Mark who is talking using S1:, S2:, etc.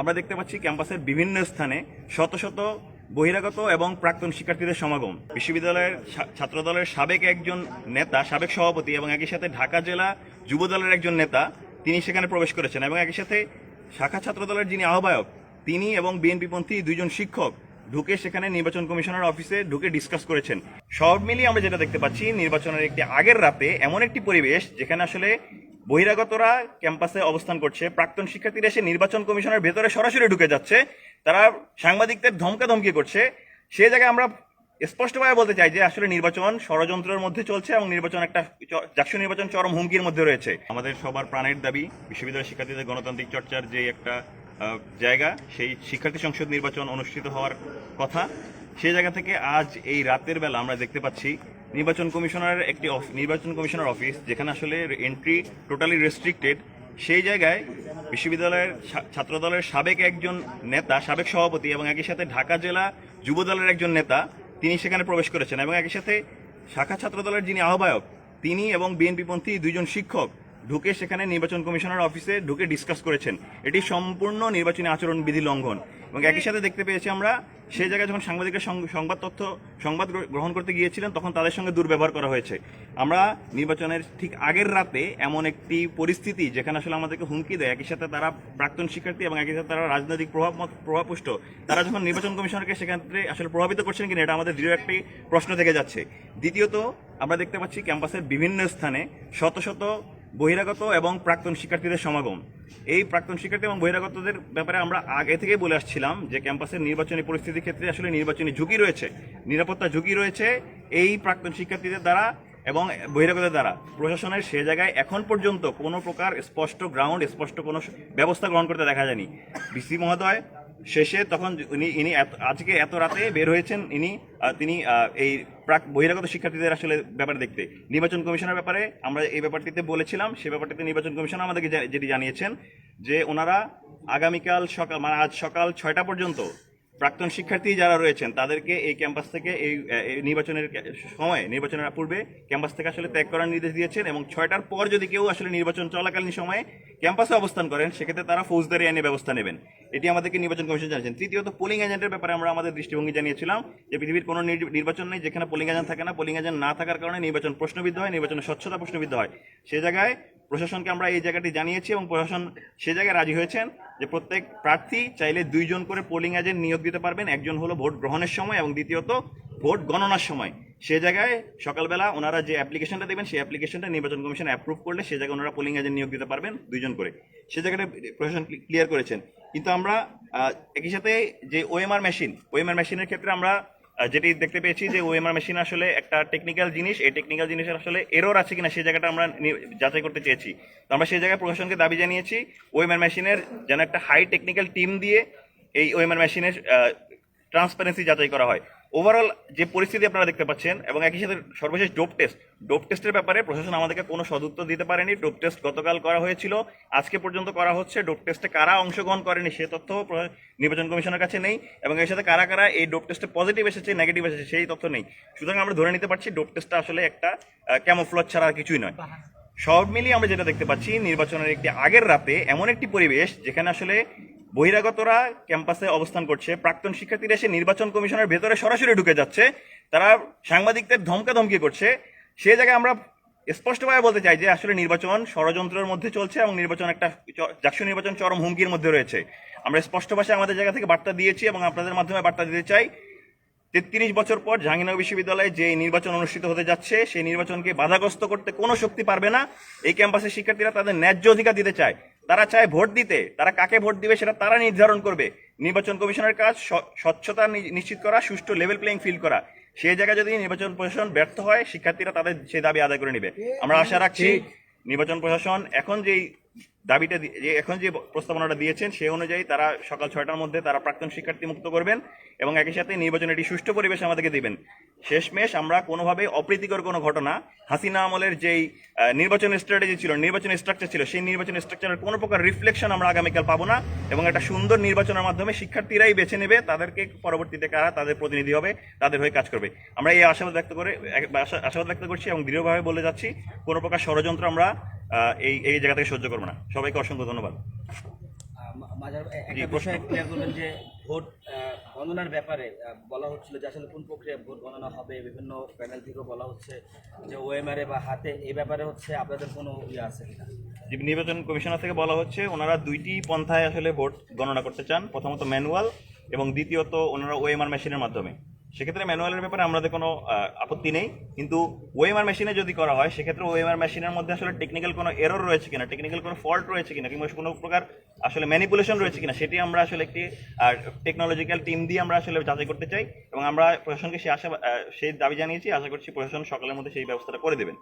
S1: আমরা দেখতে পাচ্ছি ক্যাম্পাসের বিভিন্ন স্থানে শত শত বহিরাগত এবং প্রাক্তন শিক্ষার্থীদের সমাগম। বিশ্ববিদ্যালয়ের ছাত্রদলের সাবেক একজন নেতা, সাবেক সভাপতি এবং একই সাথে ঢাকা জেলা যুব দলের একজন নেতা, তিনি সেখানে প্রবেশ করেছেন এবং একই সাথে শাখা ছাত্রদলের যিনি আহ্বায়ক, তিনি এবং বিএনপিপন্থী দুইজন শিক্ষক ঢুকে সেখানে নির্বাচন কমিশনার অফিসে ঢুকে ডিসকাস করেছেন। সব মিলিয়ে আমরা যেটা দেখতে পাচ্ছি, নির্বাচনের একটি আগের রাতে এমন একটি পরিবেশ যেখানে আসলে বহিরাগতরা ক্যাম্পাসে অবস্থান করছে। প্রাক্তন শিক্ষার্থীরা এসে নির্বাচন কমিশনের ভেতরে সরাসরি ঢুকে যাচ্ছে। তারা সাংবাদিকদের ধমকা ধমকি করছে। সেই জায়গায় আমরা স্পষ্টভাবে বলতে চাই যে, আসলে নির্বাচন ষড়যন্ত্রের মধ্যে চলছে এবং নির্বাচন একটা জাকসু নির্বাচন চরম হুমকির মধ্যে রয়েছে। আমাদের সবার প্রাণের দাবি বিশ্ববিদ্যালয় শিক্ষার্থীদের গণতান্ত্রিক চর্চার যে একটা জায়গা, সেই শিক্ষার্থী সংসদ নির্বাচন অনুষ্ঠিত হওয়ার কথা। সেই জায়গা থেকে আজ এই রাতের বেলা আমরা দেখতে পাচ্ছি নির্বাচন কমিশনারের একটি নির্বাচন কমিশনার অফিস, যেখানে আসলে এন্ট্রি টোটালি রেস্ট্রিক্টেড সেই জায়গায় বিশ্ববিদ্যালয়ের ছাত্রদলের সাবেক একজন নেতা, সাবেক সভাপতি এবং একই সাথে ঢাকা জেলা যুব দলের একজন নেতা, তিনি সেখানে প্রবেশ করেছেন এবং একই সাথে শাখা ছাত্রদলের যিনি আহ্বায়ক, তিনি এবং বিএনপিপন্থী দুইজন শিক্ষক ঢুকে সেখানে নির্বাচন কমিশনার অফিসে ঢুকে ডিসকাস করেছেন। এটি সম্পূর্ণ নির্বাচনী আচরণ বিধি লঙ্ঘন এবং একই সাথে দেখতে পেয়েছি আমরা সেই জায়গায় যখন সাংবাদিকরা সংবাদ তথ্য, সংবাদ গ্র- গ্রহণ করতে গিয়েছিলেন, তখন তাদের সঙ্গে দুর্ব্যবহার করা হয়েছে। আমরা নির্বাচনের ঠিক আগের রাতে এমন একটি পরিস্থিতি যেখানে আসলে আমাদেরকে হুমকি দেয়, একই সাথে তারা প্রাক্তন শিক্ষার্থী এবং একই সাথে তারা রাজনৈতিক প্রভাব প্রভাবপুষ্ট, তারা যখন নির্বাচন কমিশনকে সেক্ষেত্রে আসলে প্রভাবিত করছেন কিনা এটা আমাদের দৃঢ় একটি প্রশ্ন থেকে যাচ্ছে। দ্বিতীয়ত, আমরা দেখতে পাচ্ছি ক্যাম্পাসের বিভিন্ন স্থানে শত শত বহিরাগত এবং প্রাক্তন শিক্ষার্থীদের সমাগম। এই প্রাক্তন শিক্ষার্থী এবং বহিরাগতদের ব্যাপারে আমরা আগে থেকে বলে আসছিলাম যে ক্যাম্পাসের নির্বাচনী পরিস্থিতির ক্ষেত্রে আসলে নির্বাচনী ঝুঁকি রয়েছে, নিরাপত্তা ঝুঁকি রয়েছে এই প্রাক্তন শিক্ষার্থীদের দ্বারা এবং বহিরাগতদের দ্বারা। প্রশাসনের সে জায়গায় এখন পর্যন্ত কোনো প্রকার স্পষ্ট গ্রাউন্ড স্পষ্ট কোনো ব্যবস্থা গ্রহণ করতে দেখা যায়নি। বিসি মহোদয় শেষে তখন উনি, ইনি আজকে এত রাতে বের হয়েছেন, ইনি তিনি এই প্রাক বহিরাগত শিক্ষার্থীদের আসলে ব্যাপারে দেখতে। নির্বাচন কমিশনের ব্যাপারে আমরা এই ব্যাপারটিতে বলেছিলাম, সে ব্যাপারটিতে নির্বাচন কমিশন আমাদেরকে যেটি জানিয়েছেন যে ওনারা আগামীকাল সকাল মানে আজ সকাল ছয়টা পর্যন্ত প্রাক্তন শিক্ষার্থী যারা রয়েছেন, তাদেরকে এই ক্যাম্পাস থেকে এই নির্বাচনের সময়, নির্বাচনের পূর্বে ক্যাম্পাস থেকে আসলে ত্যাগ করার নির্দেশ দিয়েছেন এবং ছয়টার পর যদি কেউ আসলে নির্বাচন চলাকালীন সময়ে ক্যাম্পাসে অবস্থান করেন, সেক্ষেত্রে তারা ফৌজদারি আইনে ব্যবস্থা নেবেন। এটি আমাদেরকে নির্বাচন কমিশন জানিয়েছেন। তৃতীয়ত পোলিং এজেন্টের ব্যাপারে আমরা আমাদের দৃষ্টিভঙ্গি জানিয়েছিলাম যে পৃথিবীর কোনো নির- নির্বাচন নেই যেখানে পোলিং এজেন্ট থাকে না। পোলিং এজেন্ট না থাকার কারণে নির্বাচন প্রশ্নবিদ্ধ হয় নির্বাচনের স্বচ্ছতা প্রশ্নবিদ্ধ হয়। সে জায়গায় প্রশাসনকে আমরা এই জায়গাটি জানিয়েছি এবং প্রশাসন সে জায়গায় রাজি হয়েছেন যে প্রত্যেক প্রার্থী চাইলে দুইজন করে পোলিং এজেন্ট নিয়োগ দিতে পারবেন। একজন হলো ভোট গ্রহণের সময় এবং দ্বিতীয়ত ভোট গণনার সময়। সে জায়গায় সকালবেলা ওনারা যে অ্যাপ্লিকেশনটা দেবেন, সেই অ্যাপ্লিকেশনটা নির্বাচন কমিশন অ্যাপ্রুভ করলে সে জায়গায় ওনারা পোলিং এজেন্ট নিয়োগ দিতে পারবেন দুইজন করে। সে জায়গাটা প্রশাসন ক্লিয়ার করেছেন। কিন্তু আমরা একই সাথে যে ওএমআর মেশিন ওএমআর মেশিনের ক্ষেত্রে আমরা যেটি দেখতে পেয়েছি যে ওএমআর মেশিন আসলে একটা টেকনিক্যাল জিনিস, এই টেকনিক্যাল জিনিসের আসলে এরর আছে কিনা সেই জায়গাটা আমরা যাচাই করতে চেয়েছি। তো আমরা সেই জায়গায় প্রশাসনকে দাবি জানিয়েছি, ওএমআর মেশিনের যেন একটা হাই টেকনিক্যাল টিম দিয়ে এই ওএমআর মেশিনের ট্রান্সপারেন্সি যাচাই করা হয়। ওভারঅল যে পরিস্থিতি আপনারা দেখতে পাচ্ছেন, এবং একই সাথে সর্বশেষ ডোপ টেস্ট ডোপ টেস্টের ব্যাপারে প্রশাসন আমাদেরকে কোনো সদুত্তর দিতে পারেনি। ডোপ টেস্ট গতকাল করা হয়েছিল। আজকে পর্যন্ত করা হচ্ছে। ডোপ টেস্টে কারা অংশগ্রহণ করেনি সে তথ্য নির্বাচন কমিশনের কাছে নেই, এবং এর সাথে কারা কারা এই ডোপ টেস্টে পজিটিভ এসেছে নেগেটিভ এসেছে, সেই তথ্য নেই। সুতরাং আমরা ধরে নিতে পারছি ডোপ টেস্টটা আসলে একটা ক্যামোফ্লজ ছাড়া আর কিছুই নয়। সব মিলিয়ে আমরা যেটা দেখতে পাচ্ছি, নির্বাচনের একটি আগের রাতে এমন একটি পরিবেশ যেখানে আসলে বহিরাগতরা ক্যাম্পাসে অবস্থান করছে। প্রাক্তন শিক্ষার্থীরা এসে নির্বাচন কমিশনের ভেতরে সরাসরি ঢুকে যাচ্ছে। তারা সাংবাদিকদের ধমকা ধমকি করছে। সেই জায়গায় আমরা স্পষ্টভাবে বলতে চাই যে, আসলে নির্বাচন ষড়যন্ত্রের মধ্যে চলছে এবং নির্বাচন একটা জাকসু নির্বাচন চরম হুমকির মধ্যে রয়েছে। আমরা স্পষ্ট ভাষায় আমাদের জায়গা থেকে বার্তা দিয়েছি এবং আপনাদের মাধ্যমে বার্তা দিতে চাই। তেত্রিশ বছর পর জাহাঙ্গীরনগর বিশ্ববিদ্যালয়ে যে নির্বাচন অনুষ্ঠিত হতে যাচ্ছে, সেই নির্বাচনকে বাধাগ্রস্ত করতে কোনো শক্তি পারবে না। এই ক্যাম্পাসের শিক্ষার্থীরা তাদের ন্যায্য অধিকার দিতে চায়। তারা চায় ভোট দিতে। তারা কাকে ভোট দিবে সেটা তারা নির্ধারণ করবে। নির্বাচন কমিশনের কাজ স্বচ্ছতা নিশ্চিত করা সুষ্ঠু লেভেল প্লেইং ফিল করা। সেই জায়গায় যদি নির্বাচন প্রশাসন ব্যর্থ হয় শিক্ষার্থীরা তাদের সেই দাবি আদায় করে নেবে। আমরা আশা রাখছি নির্বাচন প্রশাসন এখন যেই দাবিটা যে এখন যে প্রস্তাবনাটা দিয়েছেন সেই অনুযায়ী তারা সকাল ছয়টার মধ্যে তারা প্রাক্তন শিক্ষার্থী মুক্ত করবেন এবং একই সাথে নির্বাচনের একটি সুষ্ঠু পরিবেশ আমাদেরকে দিবেন। শেষমেশ আমরা কোনোভাবে অপ্রীতিকর কোনো ঘটনা, হাসিনা আমলের যেই নির্বাচন স্ট্র্যাটেজি ছিল, নির্বাচন স্ট্রাকচার ছিল, সেই নির্বাচন স্ট্রাকচারের কোনো প্রকার রিফ্লেকশন আমরা আগামীকাল পাবো না এবং একটা সুন্দর নির্বাচনের মাধ্যমে শিক্ষার্থীরাই বেছে নেবে তাদেরকে পরবর্তীতে কারা তাদের প্রতিনিধি হবে, তাদের হয়ে কাজ করবে। আমরা এই আশাবাদ ব্যক্ত করে আশাবাদ ব্যক্ত করছি এবং দৃঢ়ভাবে বলে যাচ্ছি, কোনো প্রকার ষড়যন্ত্র আমরা এই এই জায়গা থেকে সহ্য করব না। সবাইকে অসংখ্য ধন্যবাদ।
S2: একটা বিষয় ক্লিয়ার করবেন যে ভোট গণনার ব্যাপারে বলা হচ্ছিল যে আসলে কোন প্রক্রিয়ায় ভোট গণনা হবে বিভিন্ন প্যানেল থেকেও বলা হচ্ছে যে ওএমআর বা হাতে এই ব্যাপারে হচ্ছে আপনাদের কোনো ইয়ে আছে কিনা?
S1: নির্বাচন কমিশনার থেকে বলা হচ্ছে ওনারা দুইটি পন্থায় আসলে ভোট গণনা করতে চান। প্রথমত ম্যানুয়াল এবং দ্বিতীয়ত ওনারা ওএমআর মেশিনের মাধ্যমে। সেক্ষেত্রে ম্যানুয়ালের ব্যাপারে আমাদের কোনো আপত্তি নেই। কিন্তু ওএমআর মেশিনে যদি করা হয়, সেক্ষেত্রে ওএমআর মেশিনের মধ্যে আসলে টেকনিক্যাল কোনো এরর রয়েছে কিনা টেকনিক্যাল কোনো ফল্ট রয়েছে কিনা, কিংবা কোনো প্রকার আসলে ম্যানিপুলেশন রয়েছে কিনা, সেটি আমরা আসলে একটি টেকনোলজিক্যাল টিম দিয়ে আমরা আসলে যাচাই করতে চাই এবং আমরা প্রশাসনকে সে আশা সেই দাবি জানিয়েছি। আশা করছি প্রশাসন সকালের মধ্যে সেই ব্যবস্থাটা করে দেবেন।